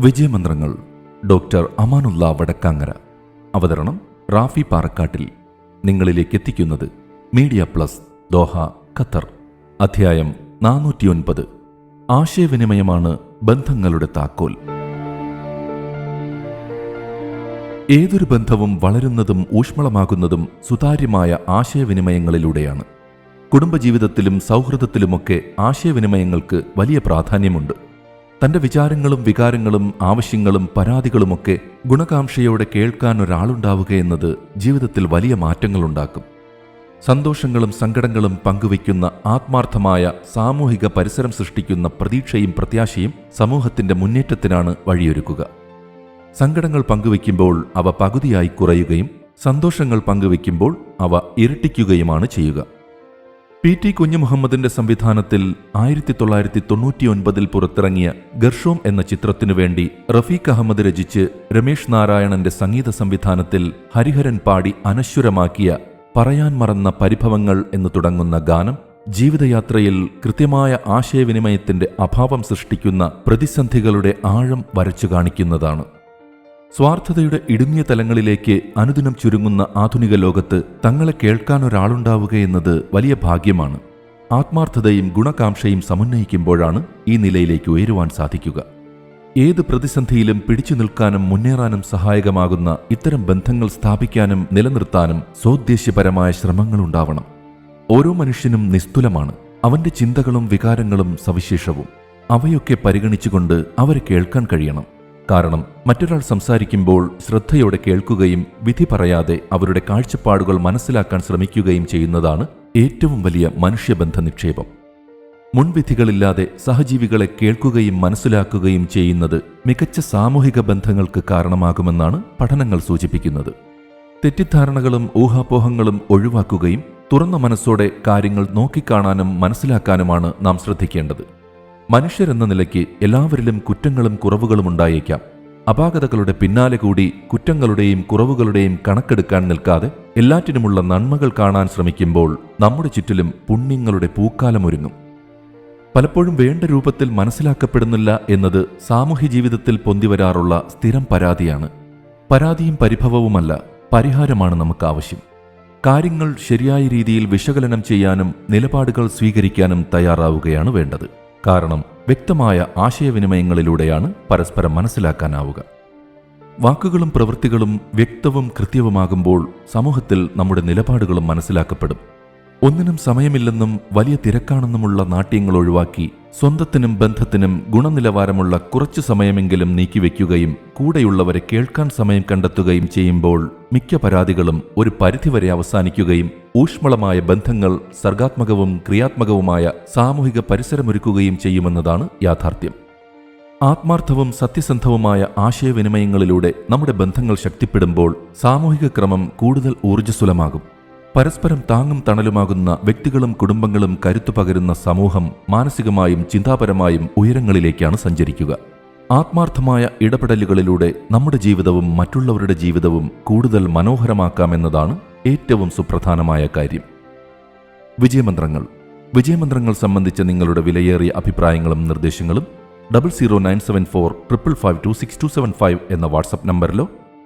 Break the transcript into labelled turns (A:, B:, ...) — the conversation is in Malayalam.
A: വിജയമന്ത്രങ്ങൾ ഡോക്ടർ അമാനുള്ള വടക്കാങ്ങര. അവതരണം റാഫി പാറക്കാട്ടിൽ നിങ്ങളിലേക്ക് എത്തിക്കുന്നത് മീഡിയ പ്ലസ് ദോഹ ഖത്തർ. അധ്യായം നാനൂറ്റിയൊൻപത്. ആശയവിനിമയമാണ് ബന്ധങ്ങളുടെ താക്കോൽ. ഏതൊരു ബന്ധവും വളരുന്നതും ഊഷ്മളമാകുന്നതും സുതാര്യമായ ആശയവിനിമയങ്ങളിലൂടെയാണ്. കുടുംബജീവിതത്തിലും സൗഹൃദത്തിലുമൊക്കെ ആശയവിനിമയങ്ങൾക്ക് വലിയ പ്രാധാന്യമുണ്ട്. തന്റെ വിചാരങ്ങളും വികാരങ്ങളും ആവശ്യങ്ങളും പരാതികളുമൊക്കെ ഗുണകാംക്ഷയോടെ കേൾക്കാൻ ഒരാളുണ്ടാവുക എന്നത് ജീവിതത്തിൽ വലിയ മാറ്റങ്ങളുണ്ടാക്കും. സന്തോഷങ്ങളും സങ്കടങ്ങളും പങ്കുവയ്ക്കുന്ന ആത്മാർത്ഥമായ സാമൂഹിക പരിസരം സൃഷ്ടിക്കുന്ന പ്രതീക്ഷയും പ്രത്യാശയും സമൂഹത്തിന്റെ മുന്നേറ്റത്തിനാണ് വഴിയൊരുക്കുക. സങ്കടങ്ങൾ പങ്കുവയ്ക്കുമ്പോൾ അവ പകുതിയായി കുറയുകയും സന്തോഷങ്ങൾ പങ്കുവയ്ക്കുമ്പോൾ അവ ഇരട്ടിക്കുകയുമാണ് ചെയ്യുക. പി ടി കുഞ്ഞുമുഹമ്മദിന്റെ സംവിധാനത്തിൽ ആയിരത്തി തൊള്ളായിരത്തി തൊണ്ണൂറ്റിയൊൻപതിൽ പുറത്തിറങ്ങിയ ഗർഷോം എന്ന ചിത്രത്തിനു വേണ്ടി റഫീഖ് അഹമ്മദ് രചിച്ച് രമേഷ് നാരായണന്റെ സംഗീത സംവിധാനത്തിൽ ഹരിഹരൻ പാടി അനശ്വരമാക്കിയ പറയാൻ മറന്ന പരിഭവങ്ങൾ എന്ന് തുടങ്ങുന്ന ഗാനം ജീവിതയാത്രയിൽ കൃത്യമായ ആശയവിനിമയത്തിന്റെ അഭാവം സൃഷ്ടിക്കുന്ന പ്രതിസന്ധികളുടെ ആഴം വരച്ചു കാണിക്കുന്നതാണ്. സ്വാർത്ഥതയുടെ ഇടുങ്ങിയ തലങ്ങളിലേക്ക് അനുദിനം ചുരുങ്ങുന്ന ആധുനിക ലോകത്ത് തങ്ങളെ കേൾക്കാൻ ഒരാളുണ്ടാവുകയെന്നത് വലിയ ഭാഗ്യമാണ്. ആത്മാർത്ഥതയും ഗുണകാംക്ഷയും സമന്വയിക്കുമ്പോഴാണ് ഈ നിലയിലേക്ക് ഉയരുവാൻ സാധിക്കുക. ഏത് പ്രതിസന്ധിയിലും പിടിച്ചു നിൽക്കാനും മുന്നേറാനും സഹായകമാകുന്ന ഇത്തരം ബന്ധങ്ങൾ സ്ഥാപിക്കാനും നിലനിർത്താനും സ്വോദ്ദേശ്യപരമായ ശ്രമങ്ങളുണ്ടാവണം ഓരോ മനുഷ്യനും നിസ്തുലമാണ്. അവന്റെ ചിന്തകളും വികാരങ്ങളും സവിശേഷവും. അവയൊക്കെ പരിഗണിച്ചുകൊണ്ട് അവരെ കേൾക്കാൻ കഴിയണം. കാരണം മറ്റൊരാൾ സംസാരിക്കുമ്പോൾ ശ്രദ്ധയോടെ കേൾക്കുകയും വിധി പറയാതെ അവരുടെ കാഴ്ചപ്പാടുകൾ മനസ്സിലാക്കാൻ ശ്രമിക്കുകയും ചെയ്യുന്നതാണ് ഏറ്റവും വലിയ മനുഷ്യബന്ധ നിക്ഷേപം. മുൻവിധികളില്ലാതെ സഹജീവികളെ കേൾക്കുകയും മനസ്സിലാക്കുകയും ചെയ്യുന്നത് മികച്ച സാമൂഹിക ബന്ധങ്ങൾക്ക് കാരണമാകുമെന്നാണ് പഠനങ്ങൾ സൂചിപ്പിക്കുന്നത്. തെറ്റിദ്ധാരണകളും ഊഹാപോഹങ്ങളും ഒഴിവാക്കുകയും തുറന്ന മനസ്സോടെ കാര്യങ്ങൾ നോക്കിക്കാണാനും മനസ്സിലാക്കാനുമാണ് നാം ശ്രദ്ധിക്കേണ്ടത്. മനുഷ്യരെന്ന നിലയ്ക്ക് എല്ലാവരിലും കുറ്റങ്ങളും കുറവുകളും ഉണ്ടായേക്കാം. അപാകതകളുടെ പിന്നാലെ കൂടി കുറ്റങ്ങളുടെയും കുറവുകളുടെയും കണക്കെടുക്കാൻ നിൽക്കാതെ എല്ലാറ്റിനുമുള്ള നന്മകൾ കാണാൻ ശ്രമിക്കുമ്പോൾ നമ്മുടെ ചുറ്റിലും പുണ്യങ്ങളുടെ പൂക്കാലമൊരുങ്ങും പലപ്പോഴും വേണ്ട രൂപത്തിൽ മനസ്സിലാക്കപ്പെടുന്നില്ല എന്നത് സാമൂഹ്യ ജീവിതത്തിൽ പൊന്തിവരാറുള്ള സ്ഥിരം പരാതിയാണ്. പരാതിയും പരിഭവവുമല്ല പരിഹാരമാണ് നമുക്ക് ആവശ്യം കാര്യങ്ങൾ ശരിയായ രീതിയിൽ വിശകലനം ചെയ്യാനും നിലപാടുകൾ സ്വീകരിക്കാനും തയ്യാറാവുകയാണ് വേണ്ടത്. കാരണം വ്യക്തമായ ആശയവിനിമയങ്ങളിലൂടെയാണ് പരസ്പരം മനസ്സിലാക്കാനാവുക. വാക്കുകളും പ്രവൃത്തികളും വ്യക്തവും കൃത്യവുമാകുമ്പോൾ സമൂഹത്തിൽ നമ്മുടെ നിലപാടുകളും മനസ്സിലാക്കപ്പെടും. ഒന്നിനും സമയമില്ലെന്നും വലിയ തിരക്കാണെന്നുമുള്ള നാട്യങ്ങൾ ഒഴിവാക്കി സ്വന്തത്തിനും ബന്ധത്തിനും ഗുണനിലവാരമുള്ള കുറച്ചു സമയമെങ്കിലും നീക്കിവെക്കുകയും കൂടെയുള്ളവരെ കേൾക്കാൻ സമയം കണ്ടെത്തുകയും ചെയ്യുമ്പോൾ മിക്ക പരാതികളും ഒരു പരിധിവരെ അവസാനിക്കുകയും ഊഷ്മളമായ ബന്ധങ്ങൾ സർഗാത്മകവും ക്രിയാത്മകവുമായ സാമൂഹിക പരിസരമൊരുക്കുകയും ചെയ്യുമെന്നതാണ് യാഥാർത്ഥ്യം. ആത്മാർത്ഥവും സത്യസന്ധവുമായ ആശയവിനിമയങ്ങളിലൂടെ നമ്മുടെ ബന്ധങ്ങൾ ശക്തിപ്പെടുമ്പോൾ സാമൂഹിക ക്രമം കൂടുതൽ ഊർജസ്വലമാകും. പരസ്പരം താങ്ങും തണലുമാകുന്ന വ്യക്തികളും കുടുംബങ്ങളും കരുത്തു പകരുന്ന സമൂഹം മാനസികമായും ചിന്താപരമായും ഉയരങ്ങളിലേക്കാണ് സഞ്ചരിക്കുക. ആത്മാർത്ഥമായ ഇടപെടലുകളിലൂടെ നമ്മുടെ ജീവിതവും മറ്റുള്ളവരുടെ ജീവിതവും കൂടുതൽ മനോഹരമാക്കാമെന്നതാണ് ഏറ്റവും സുപ്രധാനമായ കാര്യം. വിജയമന്ത്രങ്ങൾ. വിജയമന്ത്രങ്ങൾ സംബന്ധിച്ച നിങ്ങളുടെ വിലയേറിയ അഭിപ്രായങ്ങളും നിർദ്ദേശങ്ങളും double zero nine seven four triple five two six two seven five എന്ന വാട്സപ്പ് നമ്പറിലോ